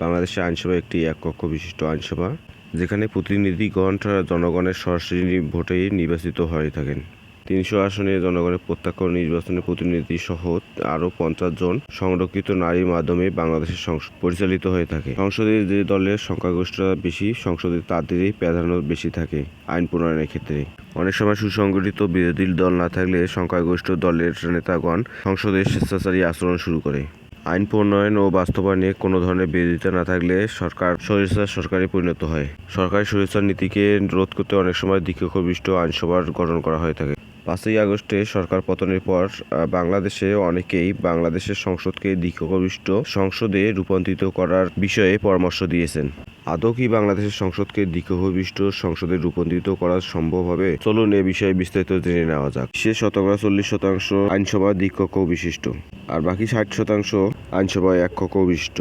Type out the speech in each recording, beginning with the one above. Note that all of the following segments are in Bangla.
বাংলাদেশের আইনসভা একটি এক কক্ষ বিশিষ্ট আইনসভা, যেখানে প্রতিনিধিগণ জনগণের সরাসরি ভোটেই নির্বাচিত হয়ে থাকেন। তিনশো আসনে জনগণের প্রত্যক্ষ নির্বাচনে প্রতিনিধি সহ আরও পঞ্চাশ জন সংরক্ষিত নারীর মাধ্যমে বাংলাদেশের সংসদ পরিচালিত হয়ে থাকে। সংসদে যে দলের সংখ্যাগরিষ্ঠতা বেশি, সংসদে তাদেরই প্রাধান্য বেশি থাকে আইন প্রণয়নের ক্ষেত্রে। অনেক সময় সুসংগঠিত বিরোধী দল না থাকলে সংখ্যাগরিষ্ঠ দলের নেতাগণ সংসদে স্বেচ্ছাচারী আচরণ শুরু করে। আইন প্রণয়ন ও বাস্তবায়নে কোনো ধরনের বিরোধিতা না থাকলে সরকার স্বৈরাচার সরকারে পরিণত হয়। সরকারি স্বৈরাচার নীতিকে রোধ করতে অনেক সময় দীক্ষকবিষ্ট আইনসভার গঠন করা হয়ে থাকে। পাঁচই আগস্টে সরকার পতনের পর বাংলাদেশে অনেকেই বাংলাদেশের সংসদকে দীক্ষকবিষ্ট সংসদে রূপান্তরিত করার বিষয়ে পরামর্শ দিয়েছেন। আদৌ কি বাংলাদেশের সংসদকে দীক্ষকবিষ্ট সংসদে রূপান্তরিত করা সম্ভব হবে? চলুন এ বিষয়ে বিস্তারিত জেনে নেওয়া যাক। সে শতকরা চল্লিশ শতাংশ আইনসভা দ্বিকক্ষ বিশিষ্ট আর বাকি ষাট শতাংশ আইনসভায় এক কক্ষ বিশিষ্ট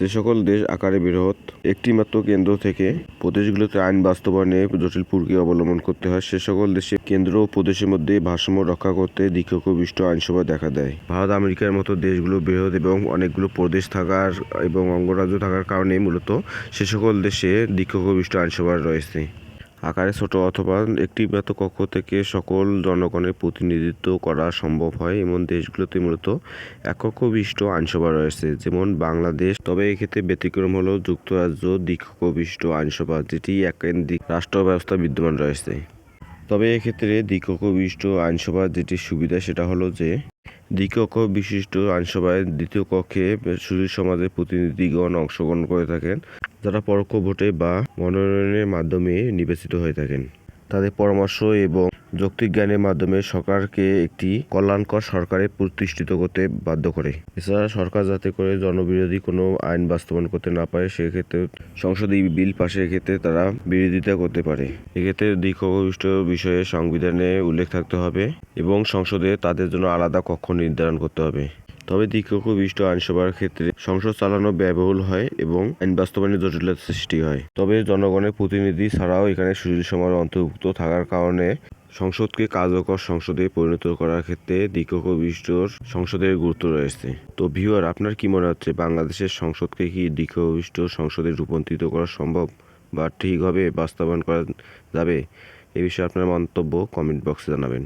যে সকল দেশ আকারে বৃহৎ একটি মাত্র কেন্দ্র থেকে প্রদেশগুলোতে আইন বাস্তবায়নে জটিল প্রক্রিয়া অবলম্বন করতে হয়, সে সকল দেশে কেন্দ্র ও প্রদেশের মধ্যে ভারসাম্য রক্ষা করতে দীক্ষকবিষ্ট আইনসভা দেখা দেয়। ভারত, আমেরিকার মতো দেশগুলো বৃহৎ এবং অনেকগুলো প্রদেশ থাকার এবং অঙ্গরাজ্য থাকার কারণে মূলত সে সকল দেশে দীক্ষকবিষ্ট আইনসভা রয়েছে। আকারে ছোট অথবা একটি মাত্র কক্ষ থেকে সকল জনগণের প্রতিনিধিত্ব করা সম্ভব হয়। এমন দেশগুলোতে মূলত একক বিশিষ্ট আইনসভা রয়েছে, যেমন বাংলাদেশ। তবে এক্ষেত্রে ব্যতিক্রম হলো যুক্তরাজ্য বিশিষ্ট আইনসভা, যেটি একেন্দ্রিক রাষ্ট্র ব্যবস্থা বিদ্যমান রয়েছে। তবে এক্ষেত্রে দ্বিকক্ষ বিশিষ্ট আইনসভা যেটি সুবিধা, সেটা হলো যে দ্বিকক্ষ বিশিষ্ট আইনসভায় দ্বিতীয় কক্ষে সুশীল সমাজের প্রতিনিধিগণ অংশগ্রহণ করে থাকেন। যারা পরোক্ষ ভোটে বা মনোনয়নের মাধ্যমে নির্বাচিত হয়ে থাকেন, তাদের পরামর্শ এবং যৌক্তিক জ্ঞানের মাধ্যমে সরকারকে একটি কল্যাণকর সরকারে প্রতিষ্ঠিত করতে বাধ্য করে। এছাড়া সরকার যাতে করে জনবিরোধী কোনো আইন বাস্তবায়ন করতে না পারে, সেক্ষেত্রে সংসদে এই বিল পাশের ক্ষেত্রে তারা বিরোধিতা করতে পারে। এক্ষেত্রে দীর্ঘবিষ্ট বিষয়ে সংবিধানে উল্লেখ থাকতে হবে এবং সংসদে তাদের জন্য আলাদা কক্ষ নির্ধারণ করতে হবে। তবে দীর্ঘবিষ্ট আইনসভার ক্ষেত্রে সংসদ চালানো ব্যয়বহুল হয় এবং আইন বাস্তবায়নের জটিলতা সৃষ্টি হয়। তবে জনগণের প্রতিনিধি ছাড়াও এখানে সুশীল সমাজ অন্তর্ভুক্ত থাকার কারণে সংসদকে কার্যকর সংসদে পরিণত করার ক্ষেত্রে দীর্ঘবিষ্টর সংসদের গুরুত্ব রয়েছে। তো ভিউয়ার, আপনার কি মনে হচ্ছে, বাংলাদেশের সংসদকে কি দীর্ঘবিষ্ট সংসদে রূপান্তরিত করা সম্ভব বা ঠিকভাবে বাস্তবায়ন করা যাবে? এ বিষয়ে আপনার মন্তব্য কমেন্ট বক্সে জানাবেন।